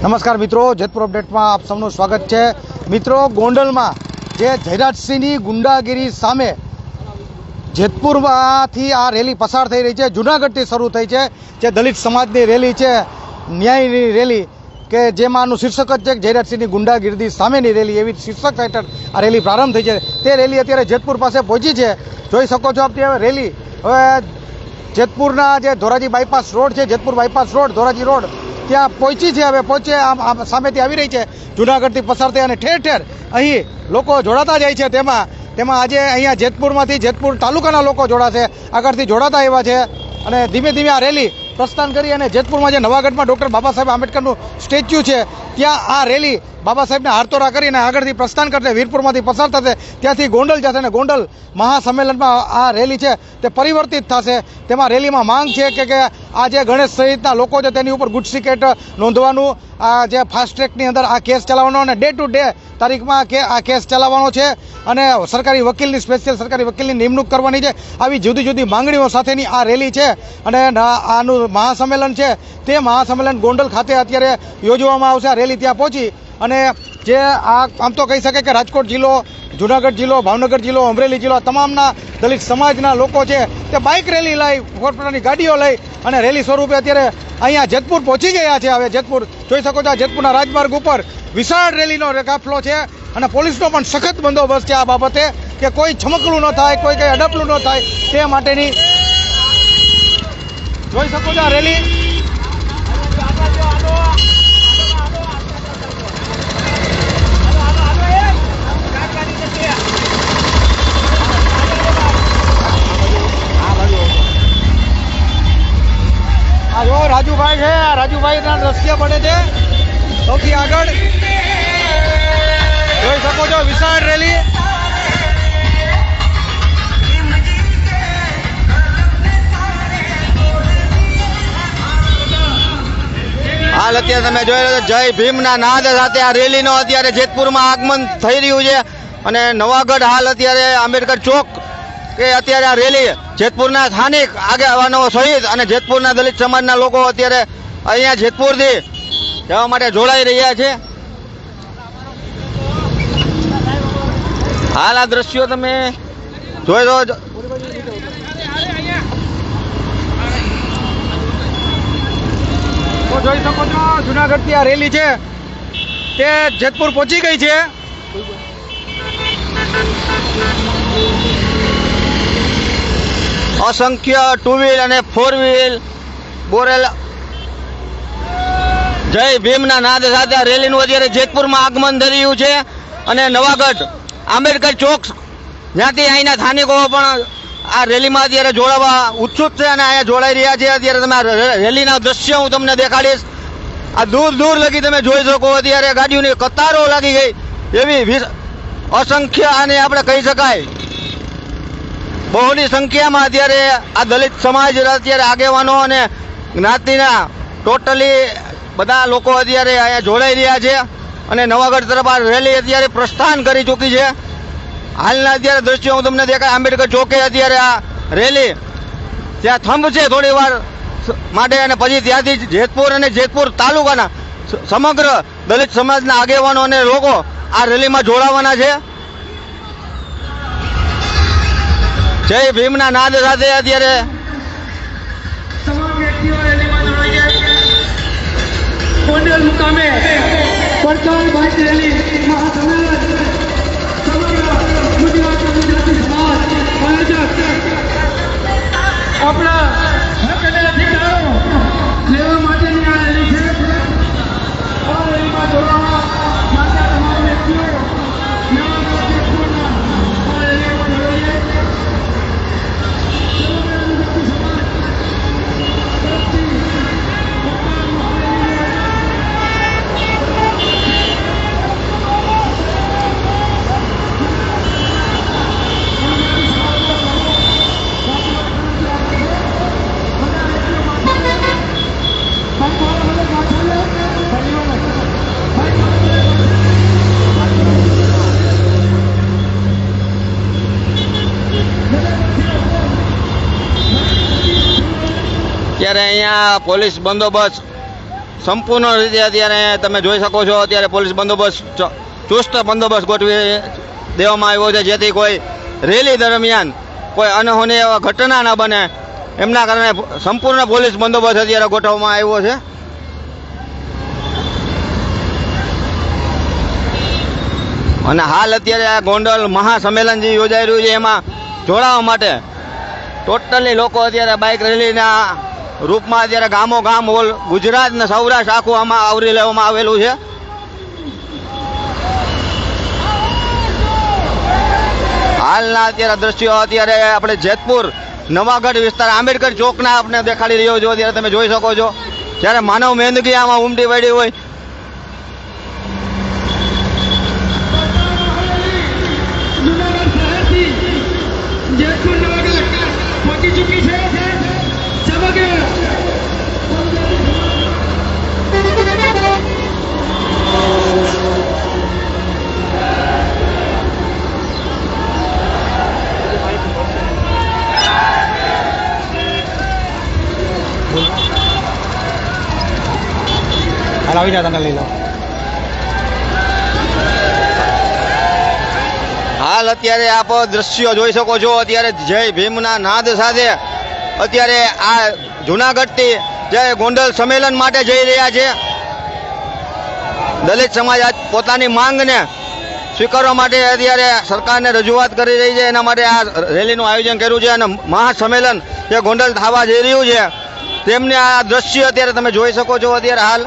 નમસ્કાર મિત્રો, જેતપુર અપડેટમાં આપ સૌનું સ્વાગત છે. મિત્રો, ગોંડલમાં જે જયરાજસિંહની ગુંડાગીરી સામે જેતપુરમાંથી આ રેલી પસાર થઈ રહી છે, જુનાગઢથી શરૂ થઈ છે, જે દલિત સમાજની રેલી છે, ન્યાયની રેલી કે જેમાંનું શીર્ષક જ છે જયરાજસિંહની ગુંડાગીરી સામેની રેલી, એવી શીર્ષક હેઠળ આ રેલી પ્રારંભ થઈ છે. તે રેલી અત્યારે જેતપુર પાસે પહોંચી છે. જોઈ શકો છો આપ તે રેલી. હવે જેતપુરના જે ધોરાજી બાયપાસ રોડ છે, Jetpur bypass road, Dhoraji road ત્યાં પહોંચી છે, હવે પહોંચે, આમ સામેથી આવી રહી છે, જુનાગઢથી પસાર થઈ અને ઠેર ઠેર અહીં લોકો જોડાતા જાય છે તેમાં. તેમાં આજે અહીંયા જેતપુરમાંથી જેતપુર તાલુકાના લોકો જોડાશે, આગળથી જોડાતા આવ્યા છે. અને ધીમે ધીમે આ રેલી પ્રસ્થાન કરી અને જેતપુરમાં જે નવાગઢમાં ડૉક્ટર બાબા સાહેબ આંબેડકરનું સ્ટેચ્યુ છે ત્યાં આ રેલી બાબા સાહેબને હારતોરા કરીને આગળથી પ્રસ્થાન કરશે, વીરપુરમાંથી પસાર થશે. ત્યાંથી ગોંડલ જશે અને ગોંડલ મહાસંમેલનમાં આ રેલી છે, તે પરિવર્તિત થશે. તેમાં રેલીમાં માંગ છે કે કે આ જે ગણેશ સહિતના લોકો છે, તેની ઉપર ગુડ સિકેટ નોંધવાનું, આ જે ફાસ્ટ ટ્રેકની અંદર આ કેસ ચલાવવાનો અને ડે ટુ ડે તારીખમાં કે આ કેસ ચલાવવાનો છે. અને સરકારી વકીલની સ્પેશિયલ સરકારી વકીલની નિમણૂક કરવાની છે. આવી જુદી જુદી માંગણીઓ સાથેની આ રેલી છે. અને આનું મહાસંમેલન છે. તે મહાસંમેલન ગોંડલ ખાતે અત્યારે યોજવામાં આવશે. રેલી ત્યાં પહોંચી અને જે આ આમ તો કહી શકાય કે રાજકોટ જિલ્લો, જુનાગઢ જિલ્લો, ભાવનગર જિલ્લો, અમરેલી જિલ્લો તમામના દલિત સમાજના લોકો છે તે બાઇક રેલી લઈ પોતપોતાની ગાડીઓ લઈ અને રેલી સ્વરૂપે અત્યારે અહીંયા જેતપુર પહોંચી ગયા છે હવે જેતપુર. જોઈ શકો છો આ જેતપુરના રાજમાર્ગ ઉપર વિશાળ રેલીનો કાફલો છે અને પોલીસનો પણ સખત બંદોબસ્ત છે આ બાબતે કે કોઈ છમકલું ન થાય, કોઈ કંઈ અડપલું ન થાય તે માટેની જોઈ શકો છો આ રેલી. રાજુભાઈ ના પડે છે. સૌથી આગળ જોઈ શકો છો વિશાળ રેલી. હાલ અત્યારે તમે જોઈ રહ્યા જય ભીમના નાદ સાથે આ રેલીનો અત્યારે જેતપુરમાં આગમન થઈ રહ્યું છે અને નવાગઢ હાલ અત્યારે આંબેડકર ચોક કે અત્યારે આ રેલી જેતપુરના સ્થાનિક આગેવાનો સહિત અને જેતપુરના દલિત સમાજના લોકો અત્યારે અહીંયા જેતપુરથી જવા માટે જોડાઈ રહ્યા છે. હાલ આ દ્રશ્યો તમે જોઈ લો જોઈ શકો છો, જુનાગઢથી આ રેલી છે. તે જેતપુર પહોંચી ગઈ છે. અસંખ્ય ટુ વ્હીલ અને ફોર વ્હીલ બોરેલ જય ભીમના નાદ સાથે રેલીનું અત્યારે જેતપુરમાં આગમન ધર્યું છે અને નવાગઢ, આંબેડકર ચોક, જ્યાંથી અહીંના સ્થાનિકો પણ આ રેલીમાં અત્યારે જોડાવા ઉત્સુક છે અને અહીંયા જોડાઈ રહ્યા છે. અત્યારે તમે રેલીના દ્રશ્ય હું તમને દેખાડીશ. આ દૂર દૂર લગી તમે જોઈ શકો, અત્યારે ગાડીઓની કતારો લાગી ગઈ એવી અસંખ્ય આને આપણે કહી શકાય. બહુની સંખ્યામાં અત્યારે આ દલિત સમાજ અત્યારે આગેવાનો અને જ્ઞાતિના ટોટલી બધા લોકો અત્યારે અહીંયા જોડાઈ રહ્યા છે અને નવાગઢ તરફ આ રેલી અત્યારે પ્રસ્થાન કરી ચૂકી છે. હાલના અત્યારે દ્રશ્યો હું તમને દેખાય, આંબેડકર ચોકે અત્યારે આ રેલી ત્યાં થંભ છે થોડી વાર માટે અને પછી ત્યાંથી જેતપુર અને જેતપુર તાલુકાના સમગ્ર દલિત સમાજના આગેવાનો અને લોકો આ રેલીમાં જોડાવાના છે. જય ભીમના નાદ સાથે અત્યારે તમામ વ્યક્તિઓ રેલીમાં જોડાઈ જાય ગોંડલ મુકામે પડતાલ બાઇક રેલી મહાસંમેલન સમગ્ર ગુજરાતી આપણા ત્યારે અહીંયા પોલીસ બંદોબસ્ત સંપૂર્ણ રીતે અત્યારે તમે જોઈ શકો છો, અત્યારે પોલીસ બંદોબસ્ત ચુસ્ત બંદોબસ્ત ગોઠવી દેવામાં આવ્યો છે, જેથી કોઈ રેલી દરમિયાન કોઈ અનહોની એવા ઘટના ન બને. એમના કારણે સંપૂર્ણ પોલીસ બંદોબસ્ત અત્યારે ગોઠવવામાં આવ્યો છે. અને હાલ અત્યારે આ ગોંડલ મહાસંમેલન જે યોજાઈ રહ્યું છે, એમાં જોડાવા માટે ટોટલી લોકો અત્યારે બાઇક રેલીના રૂપમાં અત્યારે ગામો ગામ ઓલ ગુજરાત ને સૌરાષ્ટ્ર આખું આમાં આવરી લેવામાં આવેલું છે. હાલના અત્યારે દ્રશ્યો અત્યારે આપણે જેતપુર, નવાગઢ વિસ્તાર, આંબેડકર ચોકના આપણે દેખાડી રહ્યો છો. અત્યારે તમે જોઈ શકો છો. જ્યારે માનવ મેંદગી આમાં ઉમટી પડી હોય આવી જા તને લઈ લો. હાલ અત્યારે આપ દ્રશ્યો જોઈ શકો છો. અત્યારે જય ભીમના નાદ સાથે અત્યારે આ જુનાગઢથી જે ગોંડલ સંમેલન માટે જઈ રહ્યા છે. દલિત સમાજ પોતાની માંગને સ્વીકારવા માટે અત્યારે સરકારને રજૂઆત કરી રહી છે. એના માટે આ રેલીનું આયોજન કર્યું છે અને મહાસંમેલન જે ગોંડલ થવા જઈ રહ્યું છે. તેમને આ દ્રશ્ય અત્યારે તમે જોઈ શકો છો અત્યારે હાલ.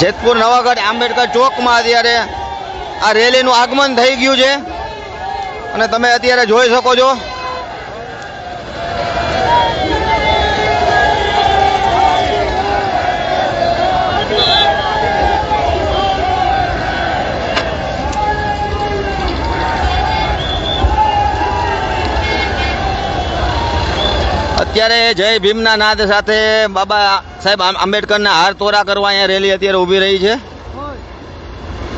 જેતપુર, નવાગઢ, આંબેડકર ચોકમાં અત્યારે આ રેલીનું આગમન થઈ ગયું છે. અને તમે અત્યારે જોઈ શકો છો અત્યારે જય ભીમના નાદ સાથે બાબા સાહેબ આંબેડકરના હાર તોરા કરવા અહીંયા રેલી અત્યારે ઊભી રહી છે.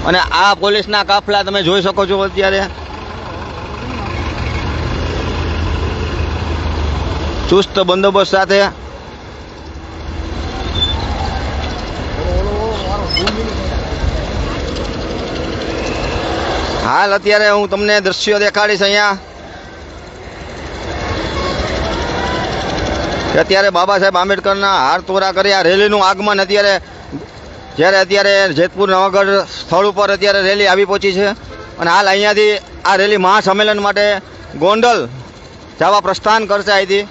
અને આ પોલીસના કાફલા તમે જોઈ શકો છો અત્યારે. ચુસ્ત બંદોબસ્ત સાથે. હાલ અત્યારે હું તમને દ્રશ્યો દેખાડીશ અહીંયા. અત્યારે બાબા સાહેબ આંબેડકરના હાર તોરા કરી આ રેલીનું આગમન અત્યારે જ્યારે અત્યારે જેતપુર નવાગઢ સ્થળ ઉપર અત્યારે રેલી આવી પહોંચી છે. અને હાલ અહીંયાથી આ રેલી મહાસંમેલન માટે ગોંડલ જવા પ્રસ્થાન કરશે અહીંથી.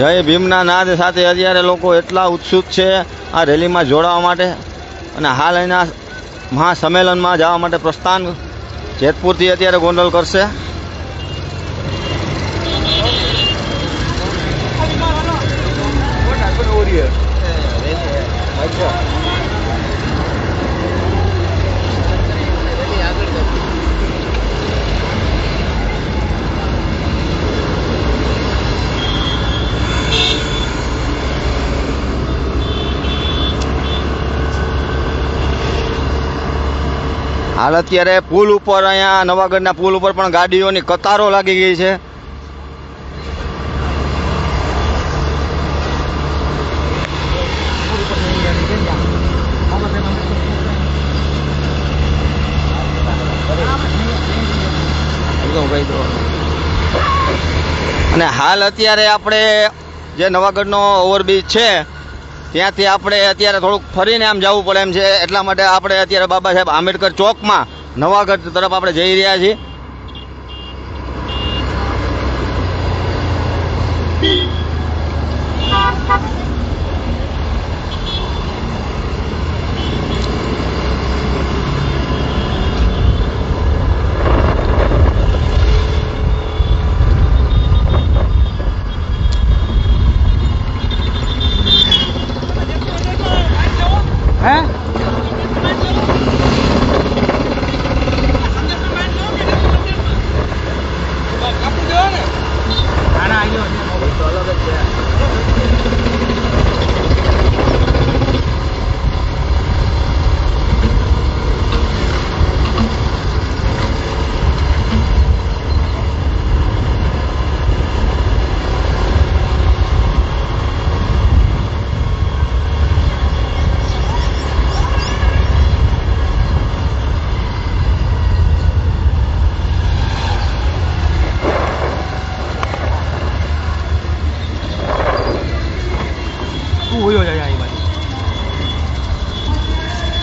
જય ભીમના નાદ સાથે અત્યારે લોકો એટલા ઉત્સુક છે આ રેલીમાં જોડાવા માટે. અને હાલ એના મહાસંમેલનમાં જવા માટે પ્રસ્થાન જેતપુરથી અત્યારે ગોંડલ કરશે. હાલ અત્યારે પુલ ઉપર અહીંયા નવાગઢના પુલ ઉપર પણ ગાડીઓની કતારો લાગી ગઈ છે. અને હાલ અત્યારે આપણે જે નવાગઢનો ઓવરબ્રિજ છે ત્યાંથી આપણે અત્યારે થોડુંક ફરીને આમ જવું પડે એમ છે. એટલા માટે આપણે અત્યારે બાબા સાહેબ આંબેડકર ચોકમાં નવાગઢ તરફ આપણે જઈ રહ્યા છીએ હે ઉયો જાય અહીં બાજુ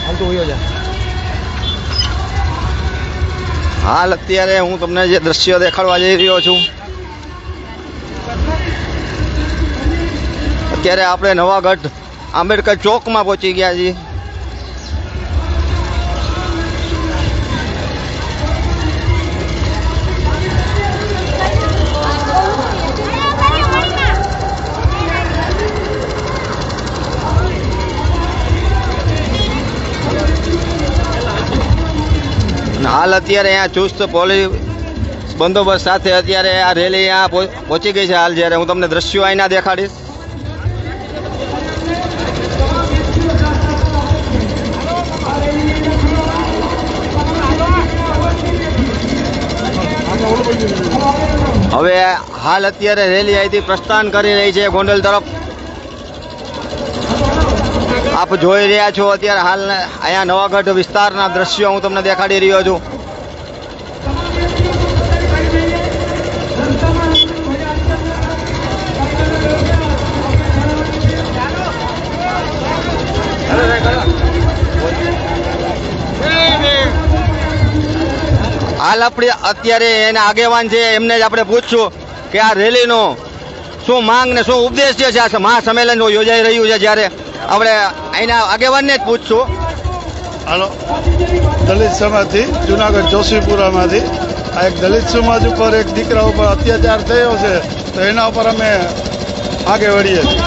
હાલ તો ઉયો જાય હાલ અત્યારે હું તમને જે દ્રશ્ય દેખાડવા જઈ રહ્યો છું, અત્યારે આપણે નવાગઢ આંબેડકર ચોકમાં પહોંચી ગયા છીએ. હાલ અત્યારે અહીંયા ચુસ્ત પોલીસ બંદોબસ્ત સાથે અત્યારે આ રેલી અહીંયા પહોંચી ગઈ છે હાલ જ્યારે હું તમને દ્રશ્યો અહીંના દેખાડીશ. હવે હાલ અત્યારે રેલી અહીંથી પ્રસ્થાન કરી રહી છે ગોંડલ તરફ. આપ જોઈ રહ્યા છો અત્યારે હાલ અહીંયા નવાગઢ વિસ્તારના દ્રશ્યો હું તમને દેખાડી રહ્યો છું. હાલ આપણે અત્યારે એના આગેવાન છે, એમને જ આપણે પૂછશું કે આ રેલીનો શું માંગ ને શું ઉપદેશ છે આ મહાસંમેલન યોજાઈ રહ્યું છે જ્યારે આપણે અહીંના આગેવાનને જ પૂછશું. હાલો. દલિત સમાજથી, જુનાગઢ જોશીપુરામાંથી. આ એક દલિત સમાજ ઉપર એક દીકરા ઉપર અત્યાચાર થયો છે, તો એના ઉપર અમે આગે વળીએ છીએ.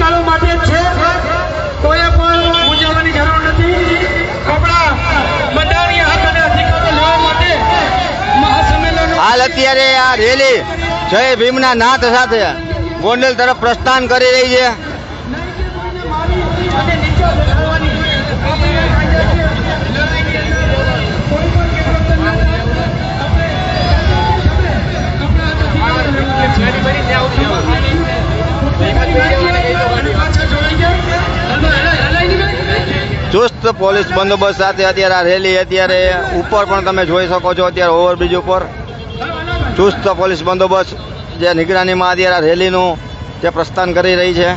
હક માટે છે. કોઈ પણ મૂંઝવવાની જરૂર નથી. કપડા બધાની હક અને અધિકારો લેવા માટે મહાસંમેલન હાલ અત્યારે આ રેલી જય ભીમના નાથ સાથે ગોંડલ તરફ પ્રસ્થાન કરી રહી છે. અને નીચે ચુસ્ત પોલીસ બંદોબસ્ત સાથે અત્યારે આ રેલી અત્યારે ઉપર પણ તમે જોઈ શકો છો અત્યારે ઓવરબ્રિજ ઉપર. ચુસ્ત પોલીસ બંદોબસ્ત જે નિગરાનીમાં અત્યારે આ રેલીનું જે પ્રસ્થાન કરી રહી છે.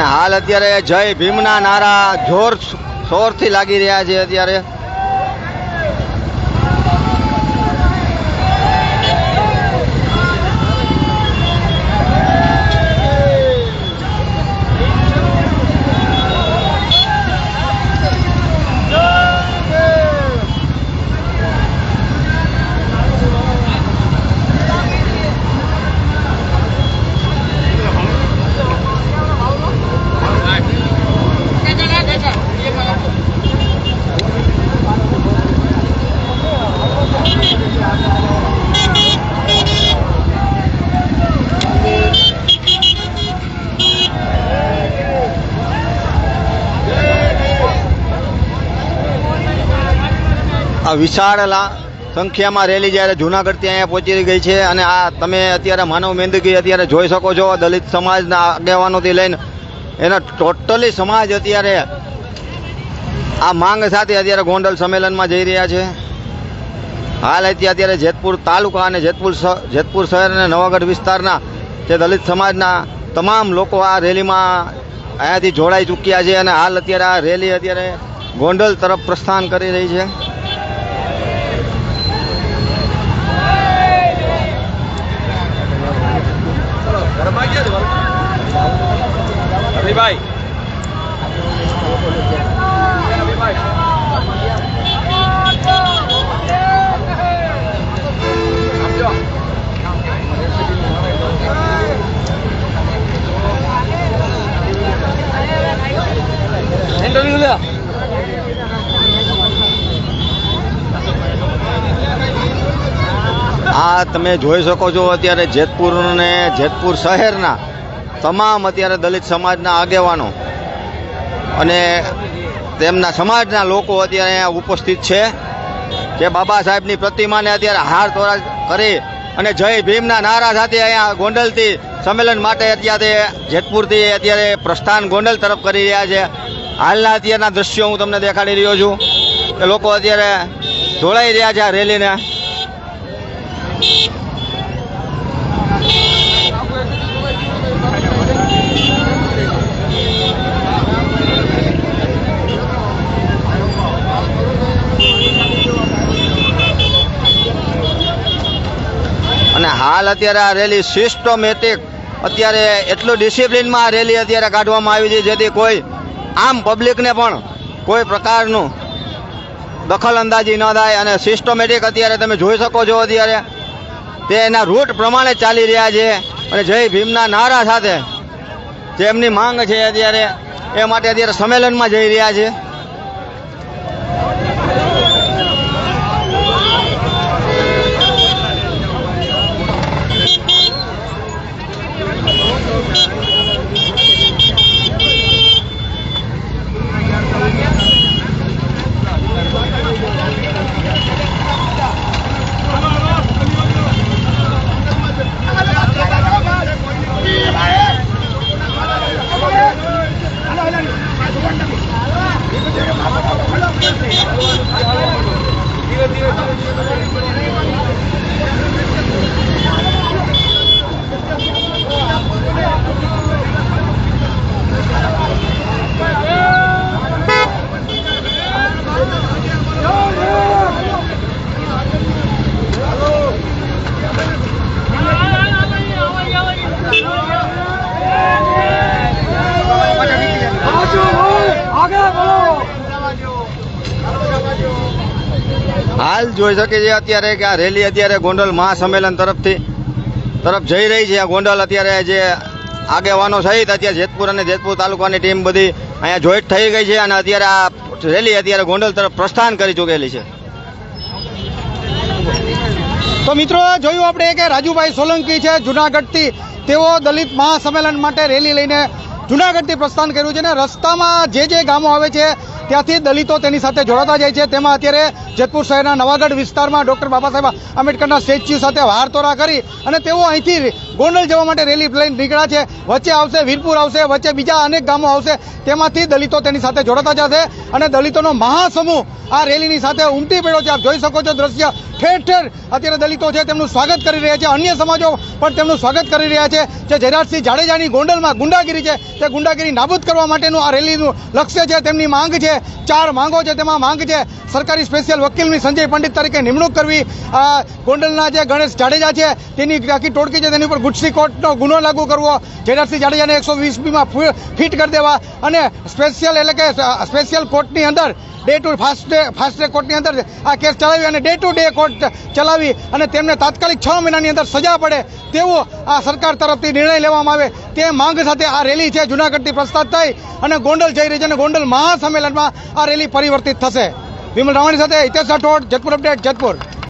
અને હાલ અત્યારે જય ભીમના નારા જોર શોરથી લાગી રહ્યા છે અત્યારે. વિશાળ સંખ્યામાં રેલી જ્યારે જૂનાગઢથી અહીંયા પહોંચી ગઈ છે અને આ તમે અત્યારે માનવ મેંદગી અત્યારે જોઈ શકો છો, દલિત સમાજના આગેવાનોથી લઈને એના ટોટલી સમાજ અત્યારે આ માંગ સાથે અત્યારે ગોંડલ સંમેલનમાં જઈ રહ્યા છે. હાલ અત્યારે અત્યારે જેતપુર તાલુકા અને જેતપુર જેતપુર શહેર અને નવાગઢ વિસ્તારના જે દલિત સમાજના તમામ લોકો આ રેલીમાં અહીંયાથી જોડાઈ ચૂક્યા છે અને હાલ અત્યારે આ રેલી અત્યારે ગોંડલ તરફ પ્રસ્થાન કરી રહી છે. તમે જોઈ શકો છો અત્યારે જેતપુર અને જેતપુર શહેરના તમામ અત્યારે દલિત સમાજના આગેવાનો અને તેમના સમાજના લોકો અત્યારે અહીંયા ઉપસ્થિત છે જે બાબા સાહેબની પ્રતિમાને અત્યારે હાર તોરા કરી અને જય ભીમના નારા સાથે અહીંયા ગોંડલથી સંમેલન માટે અત્યારે જેતપુરથી અત્યારે પ્રસ્થાન ગોંડલ તરફ કરી રહ્યા છે. હાલના અત્યારના દ્રશ્યો હું તમને દેખાડી રહ્યો છું કે લોકો અત્યારે જોડાઈ રહ્યા છે આ રેલીને અને હાલ અત્યારે આ રેલી સિસ્ટમેટિક અત્યારે એટલું ડિસિપ્લિનમાં આ રેલી અત્યારે કાઢવામાં આવી છે, જેથી કોઈ આમ પબ્લિકને પણ કોઈ પ્રકારનું દખલ અંદાજી ન થાય અને સિસ્ટમેટિક અત્યારે તમે જોઈ શકો છો અત્યારે. તે એના રૂટ પ્રમાણે ચાલી રહ્યા છે અને જય ભીમના નારા સાથે જે એમની માંગ છે અત્યારે, એ માટે અત્યારે સંમેલનમાં જઈ રહ્યા છે. Gracias. જોઈ શકે છે અત્યારે કે આ રેલી અત્યારે ગોંડલ મહાસંમેલન તરફથી તરફ જઈ રહી છે. આ ગોંડલ અત્યારે જે આગેવાનો સહિત અત્યારે જેતપુર અને જેતપુર તાલુકાની ટીમ બધી અહીંયા જોઈન્ટ થઈ ગઈ છે અને અત્યારે આ રેલી અત્યારે ગોંડલ તરફ પ્રસ્થાન કરી ચૂકેલી છે. તો મિત્રો જોયું આપણે કે રાજુભાઈ સોલંકી છે જુનાગઢથી. તેઓ દલિત મહાસંમેલન માટે રેલી લઈને જુનાગઢથી પ્રસ્થાન કર્યું છે અને રસ્તામાં જે જે ગામો આવે છે ત્યાંથી દલિતો તેની સાથે જોડાતા જાય છે. તેમાં અત્યારે જેતપુર શહેરના નવાગઢ વિસ્તારમાં ડોક્ટર બાબા સાહેબ આંબેડકરના સ્ટેચ્યુ સાથે વારતોરા કરી અને તેઓ અહીંથી ગોંડલ જવા માટે રેલી લઈને નીકળ્યા છે. વચ્ચે આવશે, વીરપુર આવશે, વચ્ચે બીજા અનેક ગામો આવશે. તેમાંથી દલિતો તેની સાથે જોડાતા જશે અને દલિતોનો મહાસમૂહ આ રેલીની સાથે ઉમટી પડ્યો છે. આપ જોઈ શકો છો દ્રશ્ય. ઠેર ઠેર અત્યારે દલિતો છે તેમનું સ્વાગત કરી રહ્યા છે. અન્ય સમાજો પણ તેમનું સ્વાગત કરી રહ્યા છે. જે જયરાજસિંહ જાડેજાની ગોંડલમાં ગુંડાગીરી છે. તે ગુંડાગીરી નાબૂદ કરવા માટેનું આ રેલીનું લક્ષ્ય છે. તેમની માંગ છે. ચાર માંગો છે. તેમાં માંગ છે સરકારી સ્પેશિયલ વકીલની સંજય પંડિત તરીકે નિમણૂક કરવી. ગોંડલના જે ગણેશ જાડેજા છે, તેની આખી ટોળકી છે, તેની ઉપર ગુજસી કોર્ટનો ગુનો લાગુ કરવો, જેનાથી જાડેજાને એકસો વીસ બીમાં ફિટ કરી દેવા અને સ્પેશિયલ એટલે કે સ્પેશિયલ કોર્ટની અંદર day to fast fast track કોર્ટની અંદર આ કેસ ચલાવી અને ડે ટુ ડે કોર્ટ ચલાવી અને તેમને તાત્કાલિક છ મહિનાની અંદર સજા પડે તેવો આ સરકાર તરફથી નિર્ણય લેવામાં આવે. તે માંગ સાથે આ રેલી છે, જુનાગઢથી પ્રસ્તાવ થઈ અને ગોંડલ જઈ રહી છે અને ગોંડલ મહાસંમેલનમાં આ રેલી પરિવર્તિત થશે. વિમલ રાવાણી સાથે હિતેશ રાઠોડ, જેતપુર અપડેટ, જેતપુર.